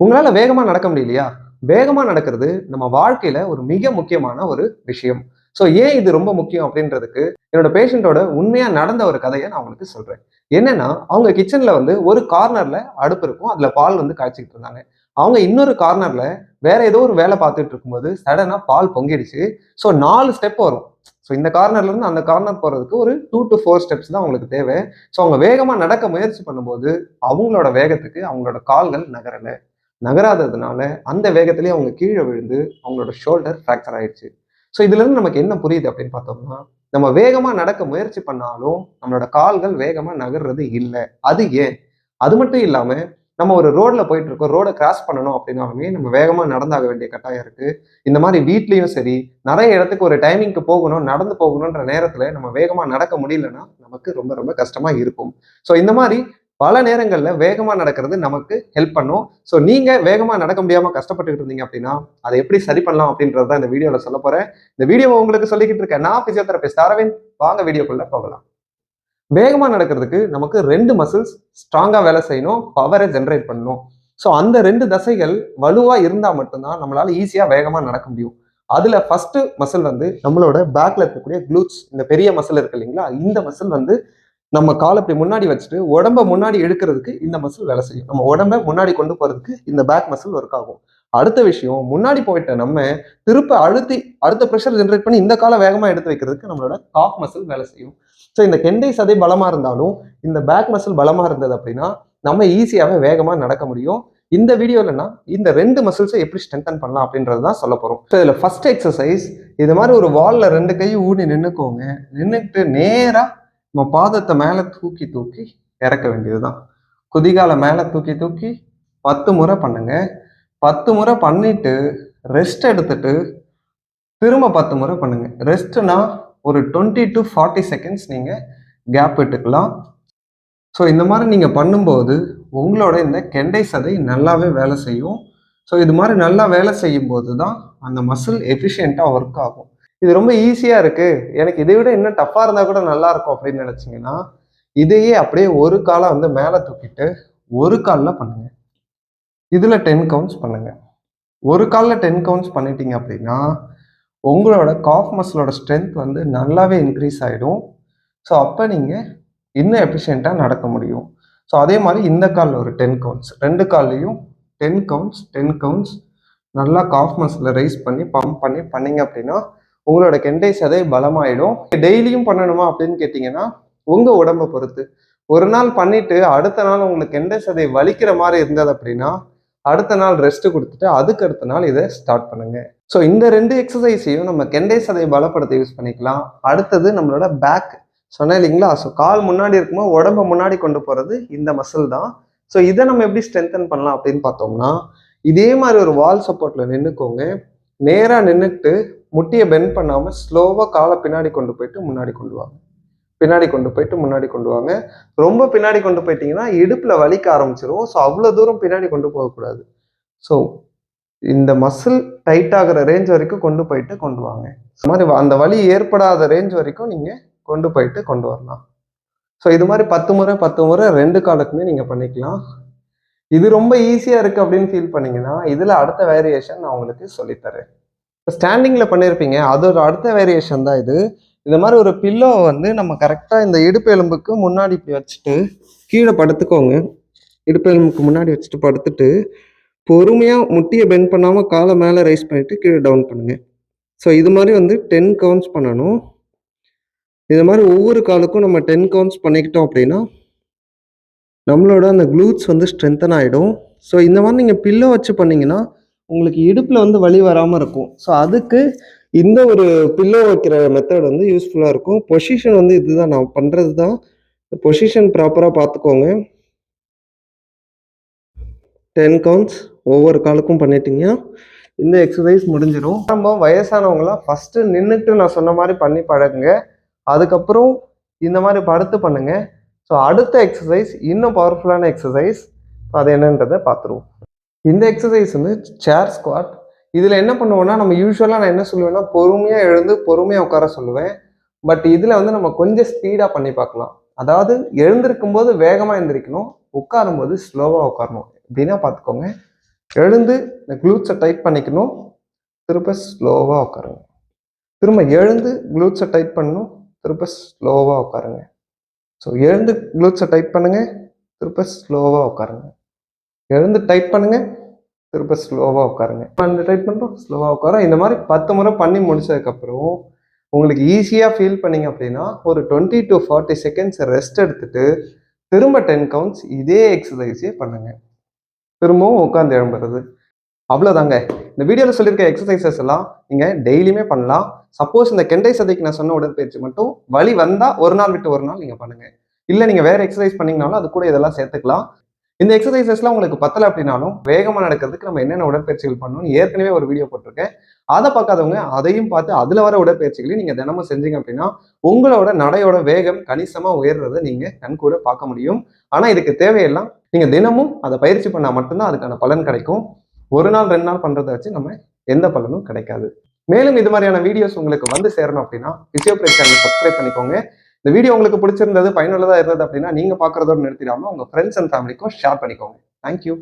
உங்களால் வேகமாக நடக்க முடியலையா? வேகமாக நடக்கிறது நம்ம வாழ்க்கையில ஒரு மிக முக்கியமான ஒரு விஷயம். ஸோ ஏன் இது ரொம்ப முக்கியம் அப்படின்றதுக்கு என்னோட பேஷண்ட்டோட உண்மையாக நடந்த ஒரு கதையை நான் உங்களுக்கு சொல்கிறேன் என்னன்னா அவங்க கிச்சனில் வந்து ஒரு கார்னரில் அடுப்பு இருக்கும். அதில் பால் வந்து காய்ச்சிக்கிட்டு இருந்தாங்க. அவங்க இன்னொரு கார்னரில் வேற ஏதோ ஒரு வேலை பார்த்துட்டு இருக்கும்போது சடனாக பால் பொங்கிடுச்சு. ஸோ நாலு ஸ்டெப் வரும். ஸோ இந்த கார்னர்லேருந்து அந்த கார்னர் போகிறதுக்கு ஒரு டூ டு ஃபோர் ஸ்டெப்ஸ் தான் அவங்களுக்கு தேவை. ஸோ அவங்க வேகமாக நடக்க முயற்சி பண்ணும்போது அவங்களோட வேகத்துக்கு அவங்களோட கால்கள் நகரலை. நகராததுனால அந்த வேகத்திலேயே அவங்க கீழே விழுந்து அவங்களோட ஷோல்டர் ஃப்ராக்சர் ஆயிடுச்சு. ஸோ இதுல இருந்து நமக்கு என்ன புரியுது அப்படின்னு பார்த்தோம்னா நம்ம வேகமா நடக்க முயற்சி பண்ணாலும் நம்மளோட கால்கள் வேகமா நகர்றது இல்லை. அது ஏன்? அது மட்டும் இல்லாம நம்ம ஒரு ரோட்ல போயிட்டு இருக்கோம் ரோடை கிராஸ் பண்ணணும் அப்படின்னாலுமே நம்ம வேகமா நடந்தாக வேண்டிய கட்டாயம் இருக்கு. இந்த மாதிரி வீட்லயும் சரி நிறைய இடத்துக்கு ஒரு டைமிங்க்கு போகணும் நடந்து போகணுன்ற நேரத்துல நம்ம வேகமா நடக்க முடியலன்னா நமக்கு ரொம்ப ரொம்ப கஷ்டமா இருக்கும். ஸோ இந்த மாதிரி பல நேரங்களில் வேகமாக நடக்கிறது நமக்கு ஹெல்ப் பண்ணும். ஸோ நீங்கள் வேகமாக நடக்க முடியாமல் கஷ்டப்பட்டுக்கிட்டு இருந்தீங்க அப்படின்னா அதை எப்படி சரி பண்ணலாம் அப்படின்றது தான் இந்த வீடியோவில் சொல்ல போகிறேன் இந்த வீடியோவை உங்களுக்கு சொல்லிக்கிட்டு இருக்கேன். நான் ஃபிசியோதெரபிஸ்ட் அரவிந்த். வாங்க வீடியோக்குள்ளே போகலாம். வேகமாக நடக்கிறதுக்கு நமக்கு ரெண்டு மசில்ஸ் ஸ்ட்ராங்காக வேலை செய்யணும் பவரை ஜென்ரேட் பண்ணணும். ஸோ அந்த ரெண்டு தசைகள் வலுவாக இருந்தால் மட்டும்தான் நம்மளால் ஈஸியாக வேகமாக நடக்க முடியும். அதில் ஃபஸ்ட்டு மசில் வந்து நம்மளோட பேக்கில் இருக்கக்கூடிய க்ளூட்ஸ் இந்த பெரிய மசில் இருக்கு இல்லைங்களா? இந்த மசில் வந்து நம்ம காலை இப்படி முன்னாடி வச்சுட்டு உடம்ப முன்னாடி எடுக்கிறதுக்கு இந்த மசில் வேலை செய்யும். நம்ம உடம்ப முன்னாடி கொண்டு போறதுக்கு இந்த பேக் மசில் ஒர்க் ஆகும். அடுத்த விஷயம் முன்னாடி போயிட்ட நம்ம திருப்ப அழுத்தி அடுத்த ப்ரெஷர் ஜென்ரேட் பண்ணி இந்த காலை வேகமா எடுத்து வைக்கிறதுக்கு நம்மளோட காஃப் மசில் வேலை செய்யும். ஸோ இந்த கெண்டை சதை பலமா இருந்தாலும் இந்த பேக் மசில் பலமா இருந்தது அப்படின்னா நம்ம ஈஸியாகவே வேகமா நடக்க முடியும். இந்த வீடியோலனா இந்த ரெண்டு மசில்ஸை எப்படி ஸ்ட்ரென்தன் பண்ணலாம் அப்படின்றது தான் சொல்ல போகிறோம் ஸோ இதில் ஃபர்ஸ்ட் எக்ஸசைஸ் இது மாதிரி ஒரு வால்ல ரெண்டு கையும் ஊனி நின்றுக்கோங்க நின்றுட்டு நேராக நம்ம பாதத்தை மேலே தூக்கி தூக்கி இறக்க வேண்டியது தான் குதிகால மேலே தூக்கி தூக்கி பத்து முறை பண்ணுங்க. பத்து முறை பண்ணிட்டு ரெஸ்ட் எடுத்துட்டு திரும்ப பத்து முறை பண்ணுங்க. ரெஸ்ட்னா ஒரு டுவெண்ட்டி டு ஃபார்ட்டி செகண்ட்ஸ் நீங்க கேப் விட்டுக்கலாம். ஸோ இந்த மாதிரி நீங்க பண்ணும்போது உங்களோட இந்த கெண்டை சதை நல்லாவே வேலை செய்யும். ஸோ இது மாதிரி நல்லா வேலை செய்யும் போது தான் அந்த மசில் எஃபிஷியண்ட்டாக ஒர்க் ஆகும். இது ரொம்ப ஈஸியாக இருக்கு. எனக்கு இதை விட இன்னும் டஃப்பாக இருந்தால் கூட நல்லா இருக்கும் அப்படின்னு நினச்சிங்கன்னா இதையே அப்படியே ஒரு காலை வந்து மேலே தூக்கிட்டு ஒரு காலில் பண்ணுங்க. இதில் டென் கவுண்ட்ஸ் பண்ணுங்க. ஒரு காலில் டென் கவுண்ட்ஸ் பண்ணிட்டீங்க அப்படின்னா உங்களோட காஃப் மசிலோட ஸ்ட்ரென்த் வந்து நல்லாவே இன்க்ரீஸ் ஆகிடும் ஸோ அப்போ நீங்கள் இன்னும் எஃபிஷியண்ட்டாக நடக்க முடியும். ஸோ அதே மாதிரி இந்த காலில் ஒரு டென் கவுண்ட்ஸ் ரெண்டு கால்லையும் டென் கவுண்ட்ஸ் டென் கவுண்ட்ஸ் நல்லா காஃப் மசிலை ரைஸ் பண்ணி பம்ப் பண்ணி பண்ணிங்க அப்படின்னா உங்களோட கெண்டை சதை பலமாயிடும். டெய்லியும் பண்ணணுமா அப்படின்னு கேட்டிங்கன்னா உங்கள் உடம்பை பொறுத்து. ஒரு நாள் பண்ணிட்டு அடுத்த நாள் உங்களுக்கு கெண்டை சதை வலிக்கிற மாதிரி இருந்தது அப்படின்னா அடுத்த நாள் ரெஸ்ட் கொடுத்துட்டு அதுக்கு அடுத்த நாள் இதை ஸ்டார்ட் பண்ணுங்க. ஸோ இந்த ரெண்டு எக்ஸசைஸையும் நம்ம கெண்டை சதை பலப்படுத்த யூஸ் பண்ணிக்கலாம். அடுத்தது நம்மளோட பேக் சொன்னேன் இல்லைங்களா? ஸோ கால் முன்னாடி இருக்கும்போது உடம்ப முன்னாடி கொண்டு போகிறது இந்த மசில் தான். ஸோ இதை நம்ம எப்படி ஸ்ட்ரென்தன் பண்ணலாம் அப்படின்னு பார்த்தோம்னா இதே மாதிரி ஒரு வால் சப்போர்ட்டில் நின்றுக்கோங்க நேராக நின்றுட்டு முட்டியை பெண்ட் பண்ணாமல் ஸ்லோவாக காலை பின்னாடி கொண்டு போயிட்டு முன்னாடி கொண்டு வாங்க. பின்னாடி கொண்டு போயிட்டு முன்னாடி கொண்டு வாங்க. ரொம்ப பின்னாடி கொண்டு போயிட்டீங்கன்னா இடுப்பில் வலிக்க ஆரம்பிச்சிடும் ஸோ அவ்வளோ தூரம் பின்னாடி கொண்டு போகக்கூடாது. ஸோ இந்த மசில் டைட் ஆகிற ரேஞ்ச் வரைக்கும் கொண்டு போயிட்டு கொண்டு வாங்க. இந்த மாதிரி அந்த வலி ஏற்படாத ரேஞ்ச் வரைக்கும் நீங்கள் கொண்டு போயிட்டு கொண்டு வரலாம். ஸோ இது மாதிரி பத்து முறை பத்து முறை ரெண்டு காலுக்குமே நீங்கள் பண்ணிக்கலாம். இது ரொம்ப ஈஸியாக இருக்குது அப்படின்னு ஃபீல் பண்ணிங்கன்னா இதில் அடுத்த வேரியேஷன் நான் உங்களுக்கு சொல்லித்தரேன் இப்போ ஸ்டாண்டிங்கில் பண்ணியிருப்பீங்க அது ஒரு அடுத்த வேரியேஷன் தான் இது. இந்த மாதிரி ஒரு பில்லோ வந்து நம்ம கரெக்டாக இந்த இடுப்பு எலும்புக்கு முன்னாடி இப்படி வச்சுட்டு கீழே படுத்துக்கோங்க. இடுப்பு எலும்புக்கு முன்னாடி வச்சுட்டு படுத்துட்டு பொறுமையாக முட்டியை பெண்ட் பண்ணாமல் காலை மேலே ரைஸ் பண்ணிவிட்டு கீழே டவுன் பண்ணுங்கள் ஸோ இது மாதிரி வந்து டென் கவுண்ட்ஸ் பண்ணணும். இது மாதிரி ஒவ்வொரு காலுக்கும் நம்ம டென் கவுண்ட்ஸ் பண்ணிக்கிட்டோம் அப்படின்னா நம்மளோட அந்த க்ளூத்ஸ் வந்து ஸ்ட்ரென்தன் ஆகிடும் ஸோ இந்த மாதிரி நீங்கள் பில்லோ வச்சு பண்ணீங்கன்னா உங்களுக்கு இடுப்பில் வந்து வலி வராமல் இருக்கும். ஸோ அதுக்கு இந்த ஒரு பில்லோ வைக்கிற மெத்தட் வந்து யூஸ்ஃபுல்லாக இருக்கும். பொசிஷன் வந்து இதுதான். நான் பண்ணுறது தான் பொசிஷன் ப்ராப்பராக பார்த்துக்கோங்க. டென் கவுண்ட்ஸ் ஒவ்வொரு காலுக்கும் பண்ணிட்டீங்கன்னா இந்த எக்ஸசைஸ் முடிஞ்சிடும் நம்ம வயசானவங்களாம் ஃபஸ்ட்டு நின்றுட்டு நான் சொன்ன மாதிரி பண்ணி பழகுங்க. அதுக்கப்புறம் இந்த மாதிரி படுத்து பண்ணுங்கள் ஸோ அடுத்த எக்ஸசைஸ் இன்னும் பவர்ஃபுல்லான எக்ஸசைஸ் அது என்னன்றதை பார்த்துருவோம். இந்த எக்ஸசைஸ் வந்து சேர் ஸ்குவாட் இதில் என்ன பண்ணுவோன்னா நம்ம யூஸ்வலாக நான் என்ன சொல்லுவேன்னா பொறுமையாக எழுந்து பொறுமையாக உட்கார சொல்லுவேன். பட் இதில் வந்து நம்ம கொஞ்சம் ஸ்பீடாக பண்ணி பார்க்கலாம். அதாவது எழுந்திருக்கும் போது வேகமாக எழுந்திரிக்கணும் உட்காரும் போது ஸ்லோவாக உட்காரணும். எப்படின்னா பார்த்துக்கோங்க. எழுந்து இந்த க்ளூட்ஸை டைட் பண்ணிக்கணும். திரும்ப ஸ்லோவாக உட்காருங்க. திரும்ப எழுந்து க்ளூட்ஸை டைட் பண்ணணும். திரும்ப ஸ்லோவாக உட்காருங்க. ஸோ எழுந்து க்ளூட்ஸை டைட் பண்ணுங்கள் திரும்ப ஸ்லோவாக உட்காருங்க. எழுந்து டைட் பண்ணுங்கள் திரும்ப ஸ்லோவாக உட்காருங்க. அந்த டைப் பண்ணுறோம் ஸ்லோவாக உட்காரோம் இந்த மாதிரி பத்து முறை பண்ணி முடிச்சதுக்கப்புறம் உங்களுக்கு ஈஸியாக ஃபீல் பண்ணீங்க அப்படின்னா ஒரு twenty to forty seconds rest எடுத்துட்டு திரும்ப டென் கவுண்ட்ஸ் இதே எக்ஸசைஸே பண்ணுங்க. திரும்பவும் உட்காந்து எழும்புறது. அவ்வளோதாங்க இந்த வீடியோவில் சொல்லியிருக்க எக்ஸசைசஸ் எல்லாம் நீங்கள் டெய்லியுமே பண்ணலாம். சப்போஸ் இந்த கெண்டை சதைக்கு நான் சொன்ன உடற்பயிற்சி மட்டும் வழி வந்தால் ஒரு நாள் விட்டு ஒரு நாள் நீங்கள் பண்ணுங்க. இல்லை நீங்கள் வேறு எக்ஸசைஸ் பண்ணிங்கனாலும் அது கூட இதெல்லாம் சேர்த்துக்கலாம். இந்த எக்ஸசைசஸ்லாம் உங்களுக்கு பத்தலை அப்படின்னாலும் வேகமாக நடக்கிறதுக்கு நம்ம என்னென்ன உடற்பயிற்சிகள் பண்ணணும்னு ஏற்கனவே ஒரு வீடியோ போட்டிருக்கேன். அதை பார்க்காதவங்க அதையும் பார்த்து அதில் வர உடற்பயிற்சிகளையும் நீங்கள் தினமும் செஞ்சீங்க அப்படின்னா உங்களோட நடையோட வேகம் கணிசமாக உயர்றதை நீங்கள் கண்கூட பார்க்க முடியும். ஆனால் இதுக்கு தேவையெல்லாம் நீங்கள் தினமும் அதை பயிற்சி பண்ணால் மட்டும்தான் அதுக்கான பலன் கிடைக்கும். ஒரு நாள் ரெண்டு நாள் பண்ணுறதை வச்சு நம்ம எந்த பலனும் கிடைக்காது. மேலும் இது மாதிரியான வீடியோஸ் உங்களுக்கு வந்து சேரணும் அப்படின்னா பிசியோபிரேட் சேனல் சப்ஸ்கிரைப் பண்ணிக்கோங்க. இந்த வீடியோ உங்களுக்கு பிடிச்சிருந்தது பயனுள்ளதாக இருந்தது அப்படின்னா நீங்கள் பார்க்குறதோடு நிறுத்திடாமல் உங்கள் ஃப்ரெண்ட்ஸ் அண்ட் ஃபேமிலிக்கும் ஷேர் பண்ணிக்கோங்க. Thank you